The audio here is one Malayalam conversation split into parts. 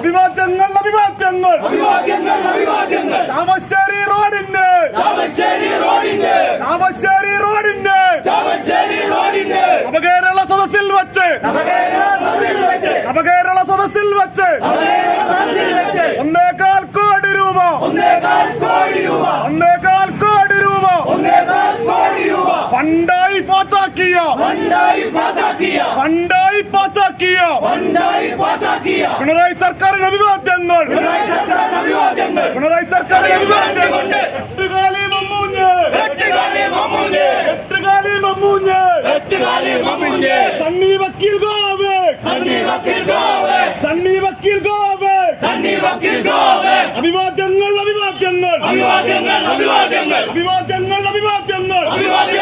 അഭിവാദ്യങ്ങൾ അഭിവാദ്യങ്ങൾ. അഭിവാദ്യങ്ങൾ അഭിവാദ്യങ്ങൾ ചാമശ്ശേരി റോഡിന്റെ. ചാമശ്ശേരി റോഡിന്റെ. ചാമശ്ശേരി റോഡിന്റെ ചാമശ്ശേരി റോഡിന്റെ നവകേരള സദസ്സിൽ വെച്ച് നവകേരള സദസ്സിൽ വെച്ച്. നവകേരള സദസ്സിൽ വെച്ച്. ഫണ്ടായി പാസാക്കിയ. ഫണ്ടായി പാസാക്കിയ. പാസാക്കിയ. പാസാക്കിയ. പിണറായി സർക്കാരിന് അഭിവാദ്യങ്ങൾ. പിണറായി സർക്കാരിന് അഭിവാദ്യങ്ങൾ. സർക്കാരിന് അഭിവാദ്യങ്ങൾ. അഭിവാദ്യങ്ങൾ അഭിവാദ്യങ്ങൾ. അഭിവാദ്യങ്ങൾ അഭിവാദ്യങ്ങൾ. അഭിവാദ്യങ്ങൾ അഭിവാദ്യങ്ങൾ. അഭിവാദ്യങ്ങൾ.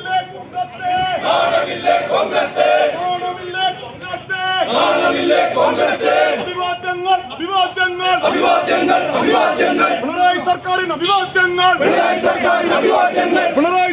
അഭിവാദ്യങ്ങൾ അഭിവാദ്യങ്ങൾ. അഭിവാദ്യങ്ങൾ അഭിവാദ്യങ്ങൾ. പിണറായി സർക്കാരിന് അഭിവാദ്യങ്ങൾ. പിണറായി സർക്കാരിന് അഭിവാദ്യങ്ങൾ. പിണറായി